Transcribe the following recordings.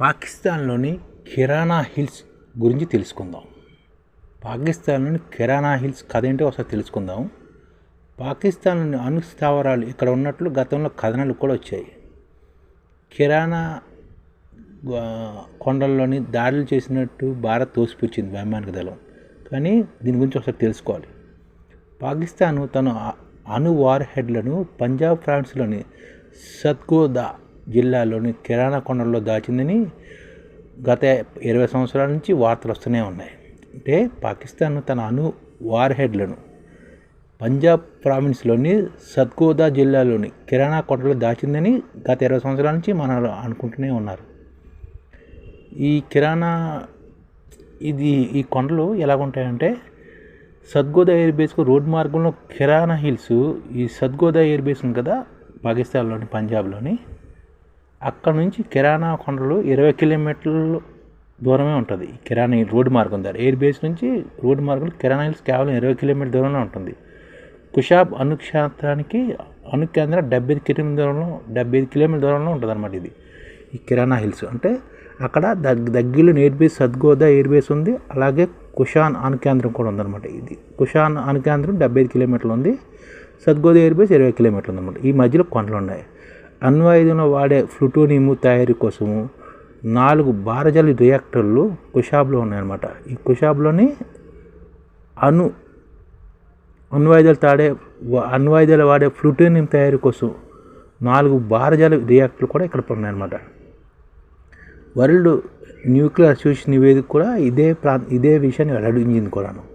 పాకిస్తాన్లోని కిరాణా హిల్స్ గురించి తెలుసుకుందాం. పాకిస్తాన్లోని కిరాణా హిల్స్ కథ ఏంటో ఒకసారి తెలుసుకుందాం. పాకిస్తాన్లోని అణు స్థావరాలు ఇక్కడ ఉన్నట్లు గతంలో కథనాలు కూడా వచ్చాయి. కిరాణా కొండల్లోని దాడులు చేసినట్టు భారత్ తోసిపుచ్చింది వైమానిక దళం కానీ దీని గురించి ఒకసారి తెలుసుకోవాలి. పాకిస్తాన్ తన అణు వార్ హెడ్లను పంజాబ్ ఫ్రాన్స్లోని సత్గోదా జిల్లాలోని కిరాణా కొండల్లో దాచిందని గత ఇరవై సంవత్సరాల నుంచి వార్తలు వస్తూనే ఉన్నాయి. అంటే పాకిస్తాన్ తన అణు వార్ హెడ్లను పంజాబ్ ప్రావిన్స్లోని సత్గోదా జిల్లాలోని కిరాణా కొండలు దాచిందని గత ఇరవై సంవత్సరాల నుంచి మన అనుకుంటూనే ఉన్నారు. ఈ కిరాణా ఇది ఈ కొండలు ఎలాగుంటాయంటే సద్గోదా ఎయిర్ బేస్కు రోడ్ మార్గంలో కిరాణా హిల్స్ ఈ సద్గోదా ఎయిర్ బేస్ ఉంది కదా పాకిస్తాన్లోని పంజాబ్లోని. అక్కడ నుంచి కిరాణా కొండలు ఇరవై కిలోమీటర్లు దూరమే ఉంటుంది. ఈ కిరాణా రోడ్డు మార్గం ద్వారా ఎయిర్ బేస్ నుంచి రోడ్డు మార్గంలో కిరాణా హిల్స్ కేవలం ఇరవై కిలోమీటర్ దూరంలో ఉంటుంది. కుషాబ్ అనుక్షేత్రానికి అనుకేంద్రం డెబ్బై ఐదు కిలోమీటర్ల దూరంలో డెబ్బై ఐదు కిలోమీటర్ల దూరంలో ఉంటుంది అనమాట ఇది. ఈ కిరాణా హిల్స్. అంటే అక్కడ దగ్ దగ్గరలో air base Sargodha air base ఉంది. అలాగే కుషాన్ అనుకేంద్రం కూడా ఉందన్నమాట ఇది. కుషాన్ అనుకేంద్రం డెబ్బై ఐదు కిలోమీటర్లు ఉంది. సద్గోదా ఎయిర్ బేస్ ఇరవై కిలోమీటర్లు ఉందన్నమాట ఈ మధ్యలో కొండలు ఉన్నాయి అణ్వాయుధంలో వాడే ప్లూటోనియం తయారీ కోసము నాలుగు భారజల రియాక్టర్లు కుషాబ్లో ఉన్నాయన్నమాట. ఈ కుషాబ్లోని అణు అణ్వాయుధాలు తాడే అణ్వాయుధాలు వాడే ప్లూటోనియం తయారీ కోసం నాలుగు భారజాల రియాక్టర్లు కూడా ఇక్కడ ఉన్నాయన్నమాట. వరల్డ్ న్యూక్లియర్ అసోసియేషన్ నివేదిక కూడా ఇదే ప్రా ఇదే విషయాన్ని వెల్లడించింది కూడాను.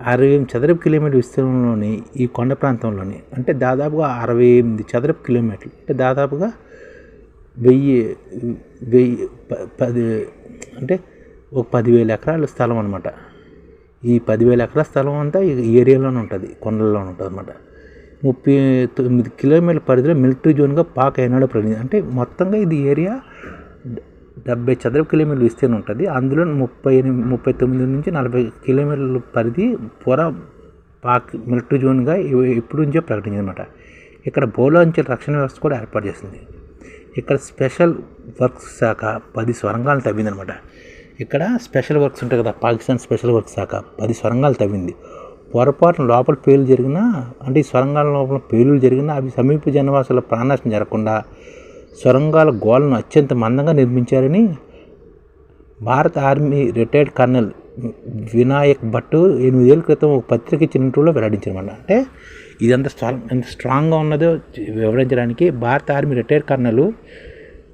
అరవై చదరపు కిలోమీటర్ విస్తీర్ణంలోని ఈ కొండ ప్రాంతంలోని అంటే దాదాపుగా అరవై ఎనిమిది చదరపు కిలోమీటర్లు అంటే దాదాపుగా వెయ్యి వెయ్యి పది అంటే ఒక పదివేల ఎకరాల స్థలం అనమాట ఈ పదివేల ఎకరాల స్థలం అంతా ఈ ఏరియాలోనే ఉంటుంది కొండల్లోనే ఉంటుంది అనమాట ముప్పై తొమ్మిది కిలోమీటర్ల పరిధిలో మిలిటరీ జోన్గా పాక్ అయినాడు ప్రకటించింది అంటే మొత్తంగా ఇది ఏరియా డెబ్బై చదరపు కిలోమీటర్లు విస్తీర్ణం ఉంటుంది. అందులో ముప్పై ఎనిమిది ముప్పై తొమ్మిది నుంచి నలభై కిలోమీటర్ల పరిధి పొర పాక్ మిలిటరీ జోన్గా ఎప్పుడు నుంచో ప్రకటించింది అనమాట ఇక్కడ బోలాంచెల రక్షణ వ్యవస్థ కూడా ఏర్పాటు చేసింది. ఇక్కడ స్పెషల్ వర్క్స్ శాఖ పది సొరంగాలు తవ్విందనమాట ఇక్కడ స్పెషల్ వర్క్స్ ఉంటాయి కదా పాకిస్తాన్ స్పెషల్ వర్క్స్ శాఖ పది సొరంగాలు తవ్వింది. పొరపాటున లోపల పేలు జరిగినా అంటే ఈ సొరంగాల లోపల పేలులు జరిగినా అవి సమీప జనవాసుల ప్రాణనష్టం జరగకుండా సొరంగాల గోడలను అత్యంత మందంగా నిర్మించారని భారత army retired colonel Vinayak Bhat ఎనిమిదేళ్ళ క్రితం ఒక పత్రిక ఇచ్చిన ఇంటర్వ్యూలో వెల్లడించారన్నమాట. అంటే ఇదంత స్ట్రాంగ్ ఎంత స్ట్రాంగ్గా ఉన్నదో వివరించడానికి భారత army retired colonel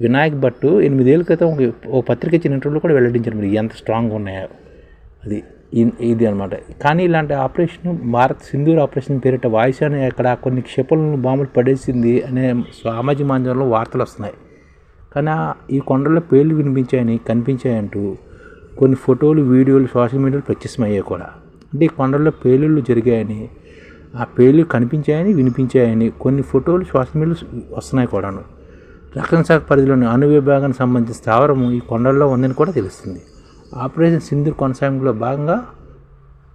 Vinayak Bhat ఎనిమిదేళ్ళ క్రితం ఒక పత్రిక ఇచ్చిన ఇంటర్వ్యూలో కూడా వెల్లడించారు మరి ఎంత స్ట్రాంగ్గా ఉన్నాయో. అది ఇది అనమాట కానీ ఇలాంటి ఆపరేషన్ భారత్ సింధూర్ ఆపరేషన్ పేరిట వాయుసేన ఇక్కడ కొన్ని క్షిపణులను బాంబులు పడేసింది అనే సామాజిక మాధ్యమంలో వార్తలు వస్తున్నాయి. కానీ ఈ కొండల్లో పేర్లు వినిపించాయని కనిపించాయంటూ కొన్ని ఫోటోలు వీడియోలు సోషల్ మీడియాలో ప్రత్యక్షమయ్యాయి కూడా. అంటే ఈ కొండల్లో పేలుళ్ళు జరిగాయని ఆ పేర్లు కనిపించాయని వినిపించాయని కొన్ని ఫోటోలు సోషల్ మీడియాలో వస్తున్నాయి కూడాను. రక్షణ శాఖ పరిధిలోని అణు విభాగానికి సంబంధించిన స్థావరము ఈ కొండల్లో ఉందని కూడా తెలుస్తుంది. ఆపరేషన్ సింధూర్ కొనసాగింపులో భాగంగా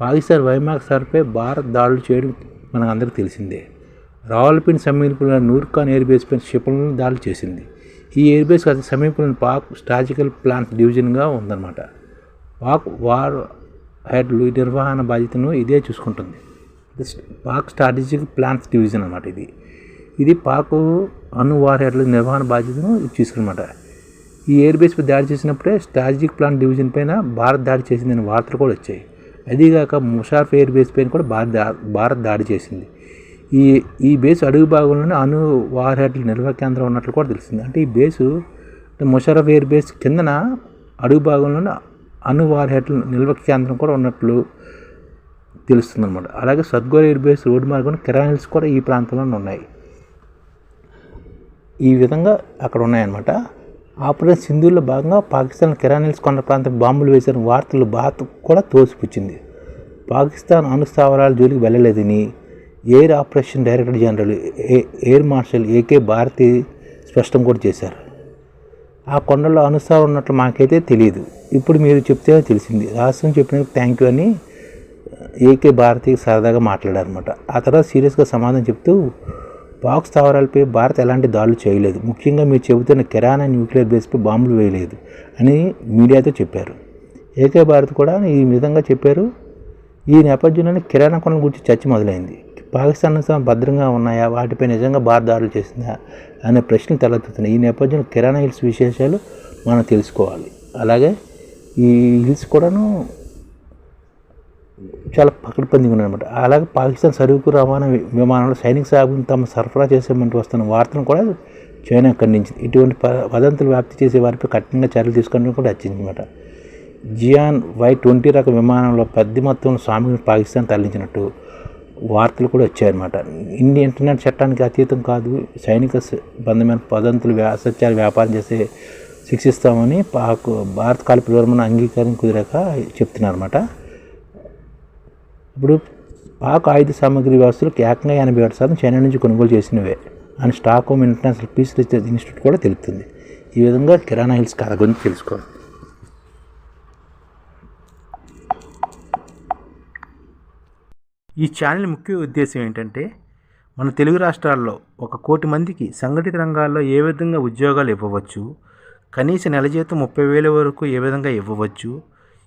పాకిస్తాన్ వైమాక్ సార్పై భారత్ దాడులు చేయడం మనకు అందరికీ తెలిసిందే. రావల్పిండి సమీపంలో నూర్ఖాన్ ఎయిర్ బేస్ పై క్షిపణులను దాడులు చేసింది. ఈ ఎయిర్ బేస్ అతి సమీపంలో పాక్ స్ట్రాటజికల్ ప్లాన్స్ డివిజన్గా ఉందన్నమాట. పాక్ వార్ హెడ్లు నిర్వహణ బాధ్యతను ఇదే చూసుకుంటుంది. పాక్ స్ట్రాటజిక్ ప్లాన్స్ డివిజన్ అనమాట ఇది. ఇది పాక్ అణు వార్ హెడ్ల నిర్వహణ బాధ్యతను తీసుకున్నమాట ఈ ఎయిర్ బేస్పై దాడి చేసినప్పుడే స్ట్రాటజిక్ ప్లాన్ డివిజన్ పైన భారత్ దాడి చేసిందని వార్తలు కూడా వచ్చాయి. అదీగాక ముషార్ఫ్ ఎయిర్ బేస్ పైన కూడా భారత్ దా భారత్ దాడి చేసింది. ఈ ఈ బేస్ అడుగు భాగంలోనే అణు వార్హెడ్ల నిల్వ నిర్వహణ కేంద్రం ఉన్నట్లు కూడా తెలిసింది. అంటే ఈ బేసు ముషారఫ్ ఎయిర్ బేస్ కిందన అడుగు భాగంలోనే అణు వార్హెడ్ల నిల్వ కేంద్రం కూడా ఉన్నట్లు తెలుస్తుంది అనమాట అలాగే సద్గోర్ ఎయిర్ బేస్ రోడ్డు మార్గం కిరాణా హిల్స్ కూడా ఈ ప్రాంతంలోనే ఉన్నాయి. ఈ విధంగా అక్కడ ఉన్నాయన్నమాట. ఆపరేషన్ సింధుల్లో భాగంగా పాకిస్తాన్ కిరానిల్స్ కొండ ప్రాంతం బాంబులు వేసిన వార్తలు భారత్ కూడా తోసిపుచ్చింది. పాకిస్తాన్ అనుస్థావరాల జోలికి వెళ్ళలేదని air operation director general a air marshal AK Bharti స్పష్టం కూడా చేశారు. ఆ కొండలో అనుసారం ఉన్నట్లు మాకైతే తెలియదు. ఇప్పుడు మీరు చెప్తే తెలిసింది. రాష్ట్రం చెప్పినందుకు థ్యాంక్ యూ అని ఏకే భారతికి సరదాగా మాట్లాడారనమాట ఆ తర్వాత సీరియస్గా సమాధానం చెప్తూ పాక్ స్థావరాలపై భారత్ ఎలాంటి దాడులు చేయలేదు. ముఖ్యంగా మీరు చెబుతున్న కిరాణా న్యూక్లియర్ బేస్పై బాంబులు వేయలేదు అని మీడియాతో చెప్పారు. ఏకే భారత్ కూడా ఈ విధంగా చెప్పారు. ఈ నేపథ్యంలోనే కిరాణా కొనల గురించి చర్చ మొదలైంది. పాకిస్తాన్ భద్రంగా ఉన్నాయా? వాటిపై నిజంగా భారత్ దాడులు చేసిందా? అనే ప్రశ్నలు తలెత్తుతున్నాయి. ఈ నేపథ్యంలో కిరాణా హిల్స్ విశేషాలు మనం తెలుసుకోవాలి. అలాగే ఈ హిల్స్ కూడాను చాలా పకడ్బందీగా ఉన్నాయన్నమాట అలాగే పాకిస్తాన్ సరుకు రవాణా విమానంలో సైనిక సాగును తమ సరఫరా చేసేమంటూ వస్తున్న వార్తను కూడా చైనా ఖండించింది. ఇటువంటి ప- వదంతులు వ్యాప్తి చేసే వారిపై కఠినంగా చర్యలు తీసుకోవడం కూడా వచ్చిందన్నమాట జియాన్ వై ట్వంటీ రకం విమానంలో పెద్ద మొత్తంలో స్వామిని పాకిస్తాన్ తరలించినట్టు వార్తలు కూడా వచ్చాయన్నమాట. ఇండియన్ ఇంటర్నెట్ చట్టానికి అతీతం కాదు సైనిక బంధమైన పదంతులు వ్యా వ్యాపారం చేసే శిక్షిస్తామని పాక్ భారత్ కాల్పుల విరమణ అంగీకారం కుదిరాక చెప్తున్నారన్నమాట. ఇప్పుడు పాక్ ఆయుధ సామాగ్రి వ్యవస్థలకు ఏకంగా ఎనభై ఏడు శాతం చైనా నుంచి కొనుగోలు చేసినవే అని Stockholm international peace research institute కూడా తెలుపుతుంది. ఈ విధంగా కిరాణా హిల్స్ కథ గురించి తెలుసుకోవాలి. ఈ ఛానల్ ముఖ్య ఉద్దేశం ఏంటంటే మన తెలుగు రాష్ట్రాల్లో ఒక కోటి మందికి సంఘటిత రంగాల్లో ఏ విధంగా ఉద్యోగాలు ఇవ్వవచ్చు కనీస నెల జీతం ముప్పై వేల వరకు ఏ విధంగా ఇవ్వవచ్చు